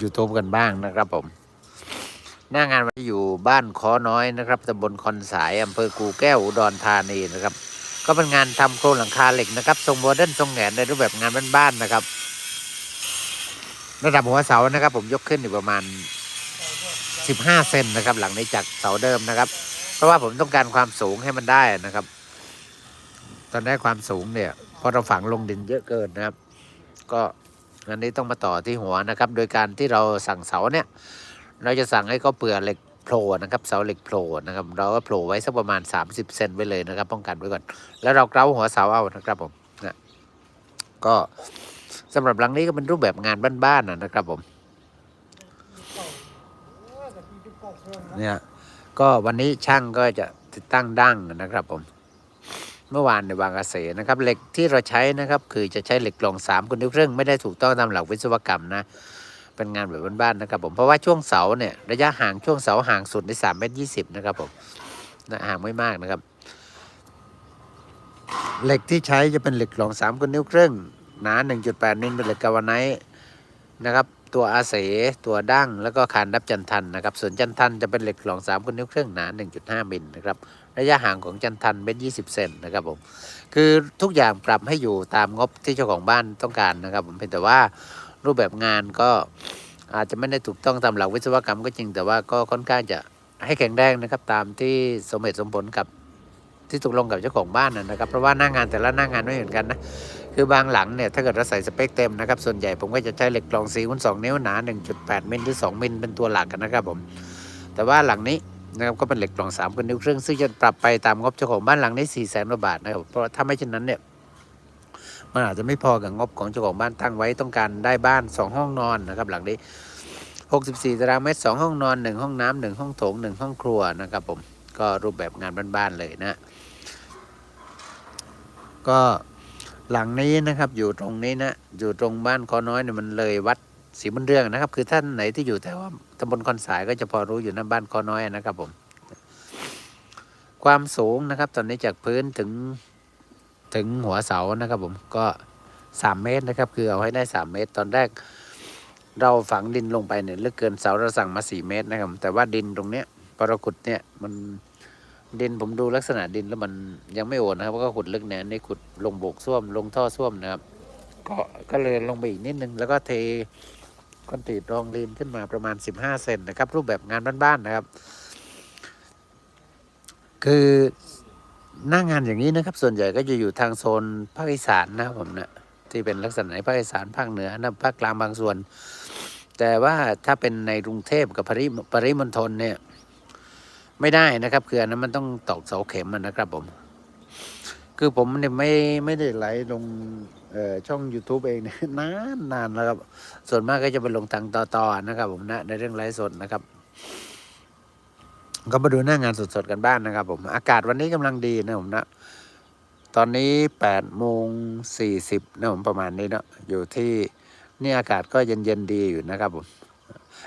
YouTube กันบ้างนะครับผม หน้างานวันอยู่บ้านคอน้อยนะครับตำบลคอนสายอำเภอกูแก้วอุดรธานีนะครับ ก็เป็นงานทำโครงหลังคาเหล็กนะครับ ทรงโมเดิร์นทรงแหนในรูปแบบงานบ้านๆนะครับระดับหัวเสานะครับ ผมยกขึ้นอยู่ประมาณ 15 เซนนะครับ หลังนี้จากเสาเดิมนะครับ เพราะว่าผมต้องการความสูงให้มันได้นะครับ ตอนแรกความสูงเนี่ยพราะเราฝังลงดินเยอะเกินนะครับ ก็ อันนี้ต้องมาต่อที่หัวนะครับ โดยการที่เราสั่งเสาเนี่ย เราจะสั่งให้เขาเปลือเหล็กโผล่นะครับเสาเหล็กโผล่นะครับ เราก็โผล่ไว้สักประมาณ 30 เซนไว้เลยนะครับ ป้องกันไว้ก่อน แล้วเราเกลาหัวเสาเอานะครับผมนะก็สำหรับหลังนี้ก็เป็นรูปแบบงานบ้านๆนะนะครับผมเนี่ยก็วันนี้ช่างก็จะติดตั้งดั้งนะครับผม เมื่อวานในบางกระเสนะครับเหล็กที่เราใช้นะครับ คือจะใช้เหล็กกลองสามคุณนิ้วครึ่งไม่ได้ถูกต้องตามหลักวิศวกรรมนะเป็นงานแบบบ้านๆนะครับผมเพราะว่าช่วงเสาเนี่ยระยะห่างช่วงเสาห่างสุดในสามเมตรยี่สิบนะครับผมนะห่างไม่มากนะครับ เหล็กที่ใช้จะเป็นเหล็กกลองสามคุณนิ้วครึ่งหนา1.8 มิลเป็นเหล็กกาวไนท์นะครับ ตัวอาเสตัวดั้งแล้วก็คานดับจันทันนะครับ ส่วนจันทันจะเป็นเหล็กกลองสามคุณนิ้วครึ่งหนา 1.5 มิลนะครับ ระยะห่างของจันทันเป็น 20 เซนนะครับผม คือทุกอย่างปรับให้อยู่ตามงบที่เจ้าของบ้านต้องการนะครับผมเพียงแต่ว่ารูปแบบงานก็อาจจะไม่ได้ถูกต้องตามหลักวิศวกรรมก็จริง แต่ว่าก็ค่อนข้างจะให้แข็งแรงนะครับ ตามที่สมเหตุสมผลกับที่ตกลงกับเจ้าของบ้านนะครับ เพราะว่าหน้างงานแต่ละหน้างานไม่เหมือนกันนะ คือบางหลังเนี่ยถ้าเกิดเราใส่สเปคเต็มนะครับส่วนใหญ่ผมก็จะใช้เหล็กกรอง4คูณ2นิ้วหนา 1.8 มิลหรือ 2 มิลเป็นตัวหลักกันนะครับผมแต่ว่าหลังนี้นะครับก็เป็นเหล็กกรอง3คูณนิ้วครึ่งซึ่งจะปรับไปตามงบเจ้าของบ้านหลังนี้4 0 0 0 0 0กว่าบาทนะครับเพราะถ้าไม่เช่นนั้นเนี่ยมันอาจจะไม่พอกับงบของเจ้าของบ้านตั้งไว้ต้องการได้บ้าน 2 ห้องนอนนะครับหลังนี้ 64 ตารางเมตร 2 ห้องนอน 1 ห้องน้ำ1ห้องโถง 1 ห้องครัวนะครับผมก็รูปแบบงานบ้านๆเลยนะ ก็ หลังนี้นะครับอยู่ตรงนี้นะอยู่ตรงบ้านคอน้อยเนี่ยมันเลยวัดศรีบุญเรื่องนะครับ คือท่านไหนที่อยู่แต่ว่าตำบลคอนสายก็จะพอรู้อยู่นะบ้านคอน้อยนะครับผม ความสูงนะครับ ตอนนี้จากพื้นถึงถึงหัวเสานะครับ ผมก็สามเมตรนะครับ คือเอาให้ได้สามเมตร ตอนแรก เราฝังดินลงไปเนี่ยลึกเกินเสาเราสั่งมาสี่เมตรนะครับ แต่ว่าดินตรงเนี้ยพอเราขุดเนี่ยมัน ดินผมดูลักษณะดินแล้วมันยังไม่โอนนะครับก็ขุดลึกเนี่ยนี่ขุดลงโบกส้วมลงท่อส้วมนะครับ ก็ก็เลยลงไปอีกนิดนึงแล้วก็เทคอนกรีตรองลีนขึ้นมาประมาณ 15 เซนนะครับ รูปแบบงานบ้านๆนะครับ คือหน้างานอย่างนี้นะครับ ส่วนใหญ่ก็จะอยู่ทางโซนภาคอีสานนะครับผมนะที่เป็นลักษณะในภาคอีสานภาคเหนือนะภาคกลางบางส่วน แต่ว่าถ้าเป็นในกรุงเทพกับปริปริมณฑลเนี่ย ไม่ได้นะครับคืออันนั้นมันต้องตอกเสาเข็มอะนะครับผม คือผมเนี่ยไม่ไม่ได้ไลฟ์ลงช่อง YouTube เองนานนานแล้วครับ ส่วนมากก็จะไปลงทางต่อๆนะครับ ผมนะในเรื่องไลฟ์สดนะครับ ก็มาดูหน้างานสดๆกันบ้างนะครับ ผม อากาศวันนี้กำลังดีนะผมนะ ตอนนี้แปดโมงสี่สิบนะผมประมาณนี้เนาะอยู่ที่นี่อากาศก็เย็นๆดีอยู่นะครับผม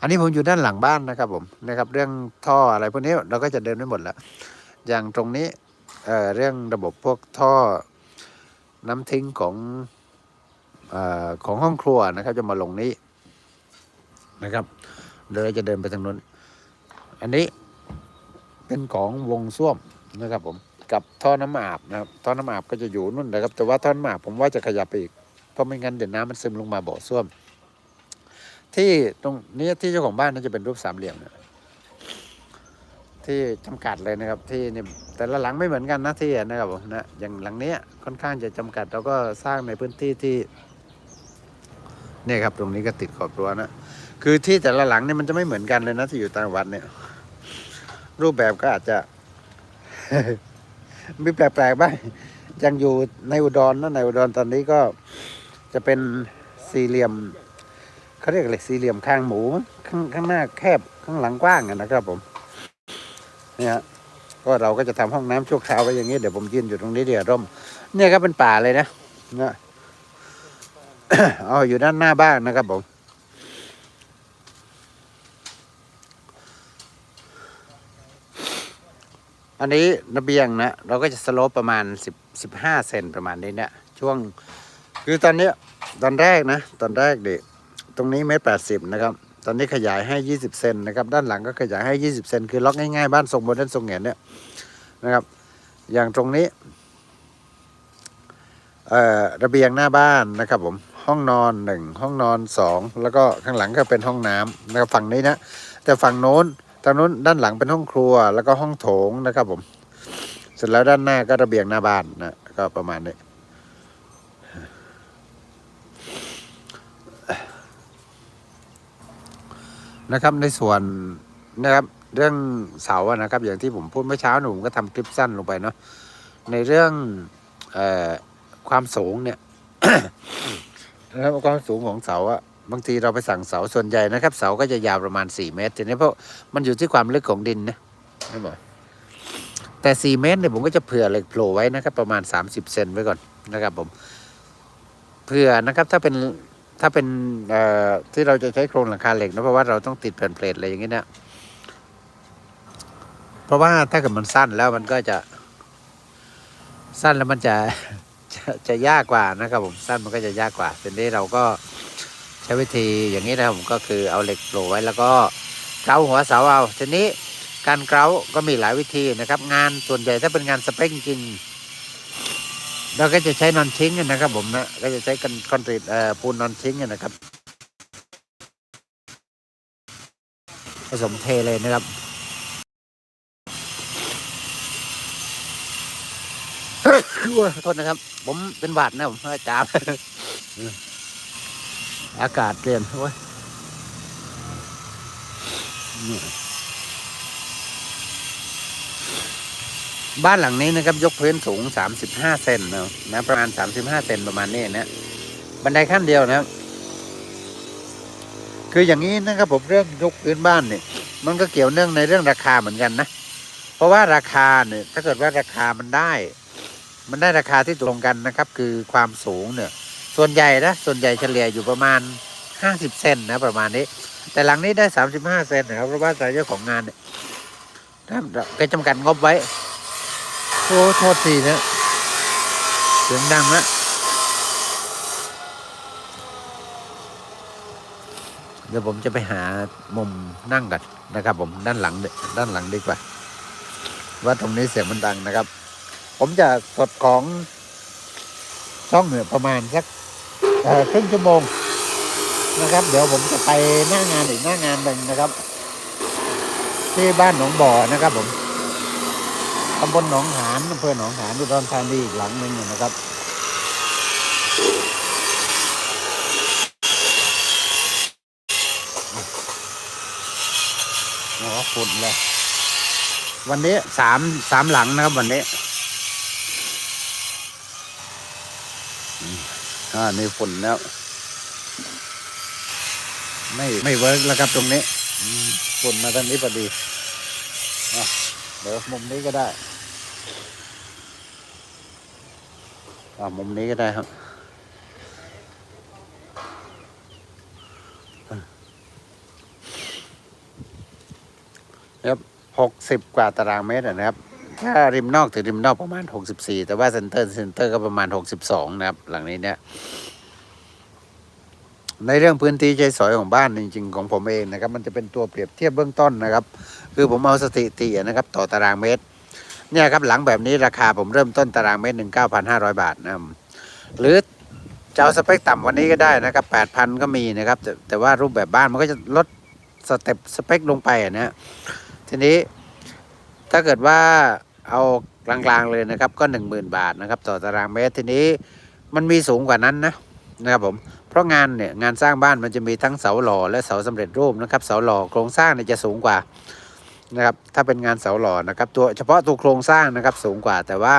อันนี้ผมอยู่ด้านหลังบ้านนะครับผมนะครับ เรื่องท่ออะไรพวกนี้เราก็จะเดินไม่หมดแล้ว อย่างตรงนี้เอ่อเรื่องระบบพวกท่อน้ำทิ้งของออของห้องครัวนะครับ จะมาลงนี้นะครับเดี๋ยวจะเดินไปทางนู้น อันนี้เป็นของวงส้วมนะครับผมกับท่อน้ำอาบนะครับท่อน้ำอาบก็จะอยู่นู่นนะครับ แต่ว่าท่อน้ำอาบผมว่าจะขยับไปอีกเพราะไม่งั้นเดี๋ยวน้ำมันซึมลงมาบ่อส้วม ที่ตรงนี้ที่เจ้าของบ้านน่าจะเป็นรูปสามเหลี่ยมนะที่จำกัดเลยนะครับที่นี่แต่ละหลังไม่เหมือนกันนะที่นะครับผมนะอย่างหลังเนี้ยค่อนข้างจะจำกัดแล้วก็สร้างในพื้นที่ที่เนี่ยครับตรงนี้ก็ติดขอบรั้วนะคือที่แต่ละหลังเนี่ยมันจะไม่เหมือนกันเลยนะที่อยู่ต่างจังหวัดเนี่ย รูปแบบก็อาจจะมีแปลกๆบ้างยังอยู่ในอุดรนะในอุดรตอนนี้ก็จะเป็นสี่เหลี่ยม เขาเรียกอะไรสี่เหลี่ยมข้างหมูมั้งข้างข้างหน้าแคบข้างหลังกว้างนะครับผมเนี่ยก็เราก็จะทำห้องน้ำชั่วคราวไว้อย่างนี้เดี๋ยวผมยืนอยู่ตรงนี้เดี๋ยวร่ม เนี่ยก็เป็นป่าเลยนะนะอ๋ออยู่ด้านหน้าบ้านนะครับผมอันนี้ระเบียงนะเราก็จะสโลปประมาณสิบสิบห้าเซนประมาณนี้เนี่ยช่วง คือตอนเนี้ยตอนแรกนะ ตอนแรกเด็ก ตรงนี้เมตรแปดสิบนะครับ ตอนนี้ขยายให้ 20 เซนนะครับ ด้านหลังก็ขยายให้ 20 เซนคือล็อกง่ายๆ บ้านทรงโมเดิร์นทรงแหงนเนี่ยนะครับ อย่างตรงนี้เอ่อระเบียงหน้าบ้านนะครับผมห้องนอนหนึ่งห้องนอนสองแล้วก็ข้างหลังก็เป็นห้องน้ำนะครับฝั่งนี้นะ แต่ฝั่งโน้นทางโน้นด้านหลังเป็นห้องครัวแล้วก็ห้องโถงนะครับผม เสร็จแล้วด้านหน้าก็ระเบียงหน้าบ้านนะก็ประมาณนี้ นะครับในส่วนนะครับเรื่องเสาอะนะครับ อย่างที่ผมพูดเมื่อเช้าหนูผมก็ทำคลิปสั้นลงไปเนาะในเรื่องออความสูงเนี่ยนะครับความสูงของเสาอะบางทีเราไปสั่งเสาส่วนใหญ่นะครับ เสาก็จะยาวประมาณ 4 เมตรทีนี้เพราะมันอยู่ที่ความลึกของดินนะไม่บอกแต่ 4 เมตรเนี่ยผมก็จะเผื่อเหล็กโผล่ไว้นะครับ ประมาณ 30 เซนไว้ก่อนนะครับผมเผื่อนะครับถ้าเป็น ถ้าเป็นที่เราจะใช้โครงหลังคาเหล็กนะเพราะว่าเราต้องติดแผ่นเพลทอะไรอย่างนี้เนะเพราะว่าถ้าเกิดมันสั้นแล้วมันก็จะ สั้นแล้วมันจะจะจะยากกว่านะครับผมสั้นมันก็จะยากกว่าทีนี้เราก็ใช้วิธีอย่างนี้นะครับผมก็คือเอาเหล็กโผล่ไว้แล้วก็เกาหัวเสาเอาทีนี้การเกาก็มีหลายวิธีนะครับ งานส่วนใหญ่ถ้าเป็นงานสเปคจริง เราก็จะใช้นอนชิ้งกันนะครับ ผมนะก็จะใช้กันคอนกรีตปูนนอนชิ้งกันนะครับ ผสมเทเลยนะครับโทษนะครับ ผมเป็นหวัดนะผมจารย์อากาศเปลี่ยนโอ้ย บ้านหลังนี้นะครับยกพื้นสูง 35 เซนนะนะประมาณ 35 เซนประมาณนี้นะ บันไดขั้นเดียวนะคืออย่างนี้นะครับผมเรื่องยกพื้นบ้านเนี่ยมันก็เกี่ยวเนื่องในเรื่องราคาเหมือนกันนะ เพราะว่าราคาเนี่ยถ้าเกิดว่าราคามันได้ มันได้ราคาที่ตรงกันนะครับ คือความสูงเนี่ย ส่วนใหญ่นะส่วนใหญ่เฉลี่ยอยู่ประมาณ 50 เซนนะประมาณนี้ แต่หลังนี้ได้ 35 เซนนะครับเพราะว่าเจ้าของงานเนี่ยท่านก็จำกัดงบไว้ โอ้โทษทีนะเสียงดังนะเดี๋ยวผมจะไปหามุมนั่งกันนะครับ ผมด้านหลังดด้านหลังดีกว่า ว่าตรงนี้เสียงมันดังนะครับ ผมจะสดของช่องเนี่ยประมาณสักครึ่งชั่วโมงนะครับ เดี๋ยวผมจะไปหน้างานอีกหน้างานหนึ่งนะครับ ที่บ้านหนองบ่อนะครับผม ตำบลหนองหานอำเภอหนองหานอุดรธานีอีกหลังหนึ่งนะครับโอ้ฝุ่นเลยวันนี้สามสามหลังนะครับวันนี้อ่านี่ฝุ่นแล้ว ไม่ไม่เวิร์กแล้วครับตรงนี้ฝุ่นมาทางนี้พอดี เดี๋ยวมุมนี้ก็ได้อ่ามุมนี้ก็ได้ครับครับหกสิบกว่าตารางเมตรอะนะครับ ถ้าริมนอกถึงริมนอกประมาณหกสิบสี่แต่ว่าเซนเตอร์เซนเตอร์ก็ประมาณหกสิบสองนะครับ หลังนี้เนี่ย ในเรื่องพื้นที่ใช้สอยของบ้านจริง ๆ ของผมเองนะครับ มันจะเป็นตัวเปรียบเทียบเบื้องต้นนะครับ คือผมเอาสถิตินะครับ ต่อตารางเมตร เนี่ยครับหลังแบบนี้ราคาผมเริ่มต้นตารางเมตรหนึ่งเก้าพันห้าร้อยบาทนะครับหรือจะเอาสเปคต่ำวันนี้ก็ได้นะครับแปดพันก็มีนะครับแต่แต่ว่ารูปแบบบ้านมันก็จะลดสเต็ปสเปคลงไปอะนะฮะทีนี้ถ้าเกิดว่าเอากลางๆเลยนะครับ ก็หนึ่งหมื่นบาทนะครับ ต่อตารางเมตรทีนี้มันมีสูงกว่านั้นนะนะครับผม เพราะงานเนี่ยงานสร้างบ้านมันจะมีทั้งเสาหล่อและเสาสำเร็จรูปนะครับ เสาหล่อโครงสร้างเนี่ยจะสูงกว่านะครับถ้าเป็นงานเสาหล่อนะครับตัวเฉพาะตัวโครงสร้างนะครับสูงกว่า แต่ว่า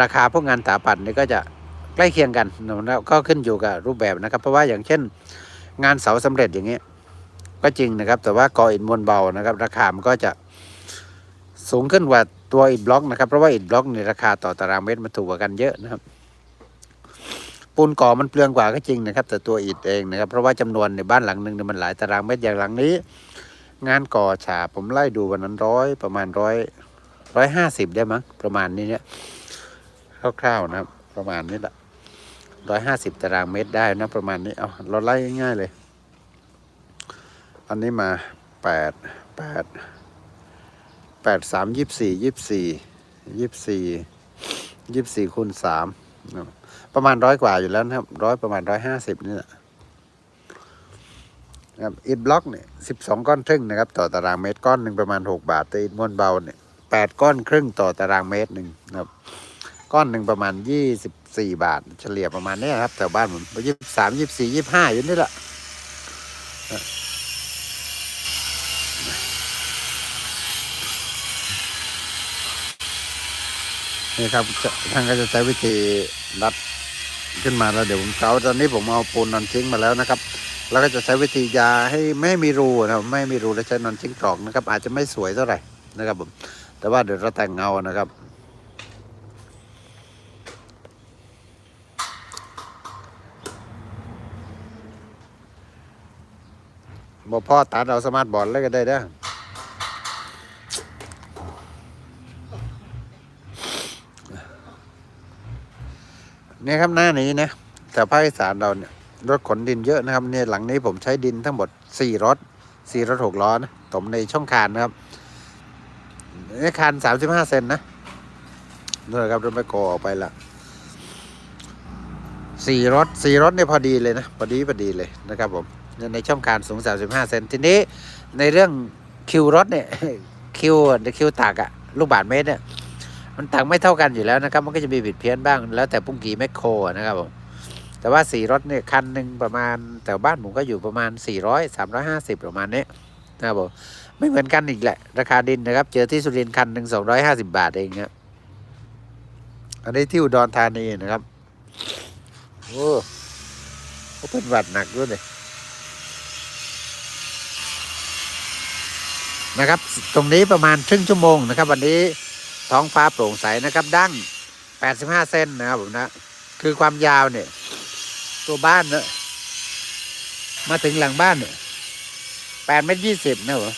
ราคาพวกงานสถาปัตย์นี่ก็จะใกล้เคียงกันนะครับก็ขึ้นอยู่กับรูปแบบนะครับ เพราะว่าอย่างเช่น งานเสาสำเร็จอย่างเงี้ยก็จริงนะครับ แต่ว่ากออิฐมวลเบานะครับ ราคามันก็จะสูงขึ้นกว่าตัวอิฐบล็อกนะครับเพราะว่าอิฐบล็อกในราคาต่อตารางเมตรมันถูกกว่ากันเยอะนะครับ ปูนก่อมันเปลืองกว่าก็จริงนะครับ แต่ตัวอิฐเองนะครับ เพราะว่าจำนวนในบ้านหลังหนึ่งเนี่ยมันหลายตารางเมตรอย่างหลังนี้ งานก่อฉาบผมไล่ดูวันนั้นร้อยประมาณร้อยร้อยห้าสิบได้มั้งประมาณนี้เนี่ยคร่าวๆนะครับ ประมาณนี้แหละร้อยห้าสิบตารางเมตรได้นะ ประมาณนี้เอาเราไล่ง่ายๆเลย อันนี้มาแปดแปดแปดสามยี่สี่ยี่สี่ยี่สี่ยี่สี่คูณสามนะ ประมาณร้อยกว่าอยู่แล้วนะครับร้อยประมาณร้อยห้าสิบนี่แหละครับอิฐบล็อกเนี่ยสิบสองก้อนครึ่งนะครับ ต่อตารางเมตรก้อนหนึ่งประมาณหกบาท แต่อิฐม้วนเบาเนี่ยแปดก้อนครึ่งต่อตารางเมตรหนึ่งนะครับ ก้อนหนึ่งประมาณยี่สิบสี่บาท เฉลี่ยประมาณเนี้ยครับแถวบ้านผมยี่สิบสามยี่สี่ยี่ห้าอยู่นี่แหละนี่ครับท่านก็จะใช้วิธีรัด ขึ้นมาแล้วเดี๋ยวผมเกาตอนนี้ผมเอาปูนนอนทิ้งมาแล้วนะครับ แล้วก็จะใช้วิธียาให้ไม่มีรูนะครับไม่มีรูแล้วใช้นอนทิ้งกรอกนะครับ อาจจะไม่สวยเท่าไหร่นะครับผมแต่ว่าเดี๋ยวเราแต่งเงานะครับบอพ่อตัดเอาสมาร์ทบอร์ดเลยก็ได้เด้อ เนี่ยครับหน้านี้นะแต่ภาคอีสานเราเนี่ยรถขนดินเยอะนะครับเนี่ยหลังนี้ผมใช้ดินทั้งหมดสี่รถสี่รถหกล้อนะถมในช่องคานนะครับนี่คานสามสิบห้าเซนนะนี่ครับรถไมโกออกไปละสี่รถสี่รถเนี่ยพอดีเลยนะพอดีพอดีเลยนะครับผมในช่องคานสูง 35เซนทีนี้ในเรื่องคิวรถเนี่ยคิวคิวตักอะลูกบาทเมตรเนี่ย มันตักไม่เท่ากันอยู่แล้วนะครับ มันก็จะมีผิดเพี้ยนบ้าง แล้วแต่ปุ้งกี่แมคโครนะครับผมแต่ว่าสี่รถเนี่ยคันหนึ่งประมาณแต่บ้านผมก็อยู่ประมาณ 400 350 ประมาณนี้นะครับผมไม่เหมือนกันอีกแหละ ราคาดินนะครับ เจอที่สุรินทร์คันหนึ่ง250 บาทเองครับอันนี้ที่อุดรธานีนะครับโอ้ก็เป็นหวัดหนักด้วยเลยนะครับ ตรงนี้ประมาณครึ่งชั่วโมงนะครับ วันนี้ ท้องฟ้าโปร่งใสนะครับ ดั้ง 85เซนนะครับผมนะ คือความยาวเนี่ย ตัวบ้านเนี่ยมาถึงหลังบ้านเนี่ย8เมตร20นะผม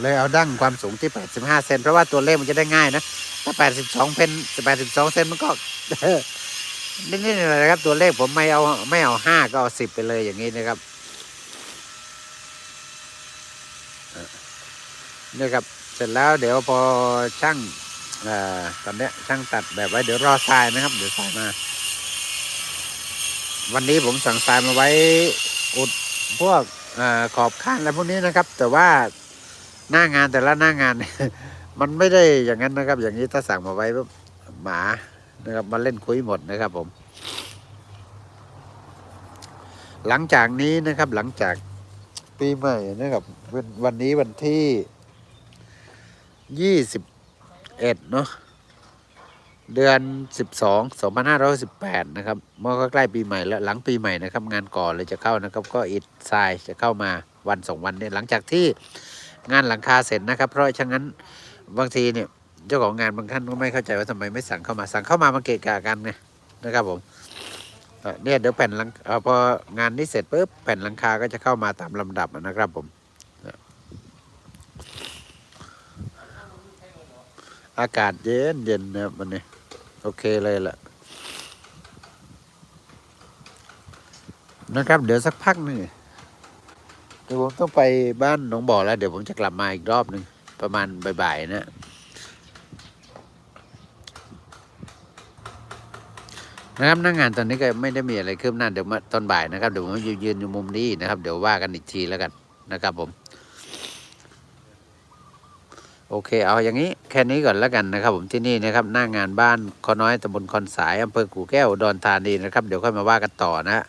เลยเอาดั้งความสูงที่ 85 เซนเพราะว่าตัวเลขมันจะได้ง่ายนะ ถ้า 82 เพน82 เซนมันก็นิดๆหน่อยๆนะครับ ตัวเลขผมไม่เอาไม่เอา 5 ก็เอา 10 ไปเลยอย่างนี้นะครับนี่ครับ เสร็จแล้วเดี๋ยวพอช่างอ่อตอนเนี้ยช่างตัดแบบไว้เดี๋ยวรอทรายนะครับ เดี๋ยวทรายมา วันนี้ผมสั่งทรายมาไว้อุดพวกอ่อขอบข้างอะไรพวกนี้นะครับ แต่ว่าหน้างานแต่ละหน้างาน มันไม่ได้อย่างนั้นนะครับ อย่างนี้ถ้าสั่งมาไว้ปุ๊บหมานะครับมาเล่นคุยหมดนะครับผม หลังจากนี้นะครับหลังจากปีใหม่นะครับวันวันนี้วันที่ ยี่สิบเอ็ดเนาะเดือนสิบสองสองพันห้าร้อยสิบแปดนะครับเมื่อก็ใกล้ปีใหม่แล้วหลังปีใหม่นะครับ งานก่อเลยจะเข้านะครับ ก็อิดทรายจะเข้ามาวันสองวันเนี่ยหลังจากที่งานหลังคาเสร็จนะครับ เพราะฉะนั้นบางทีเนี่ยเจ้าของงานบางท่านก็ไม่เข้าใจว่าทำไมไม่สั่งเข้ามาสั่งเข้ามามาเกะกะกันไงนะครับผมเนี่ยเดี๋ยวแผ่นหลังอพองานนี้เสร็จปุ๊บแผ่นหลังคาก็จะเข้ามาตามลำดับนะครับผม อากาศเย็นเย็นนะครับวันนี้ โอเคเลยล่ะนะครับ เดี๋ยวสักพักหนึงเดี๋ยวผมต้องไปบ้านหนองบ่อแล้ว เดี๋ยวผมจะกลับมาอีกรอบหนึ่งประมาณบ่ายๆนะ นะครับหนั่งงานตอนนี้ก็ไม่ได้มีอะไรคืบหน้าเดี๋ยวมาตอนบ่ายนะครับ เดี๋ยวผมยืนยืนอยู่มุมนี้นะครับ เดี๋ยวว่ากันอีกทีแล้วกันนะครับผม โอเค เอาอย่างนี้แค่นี้ก่อนแล้วกันนะครับ ผมที่นี่นะครับหน้างานบ้านคอน้อยตำบลคอนสายอำเภอกู่แก้วดอนธานีนะครับ เดี๋ยวค่อยมาว่ากันต่อนะฮะ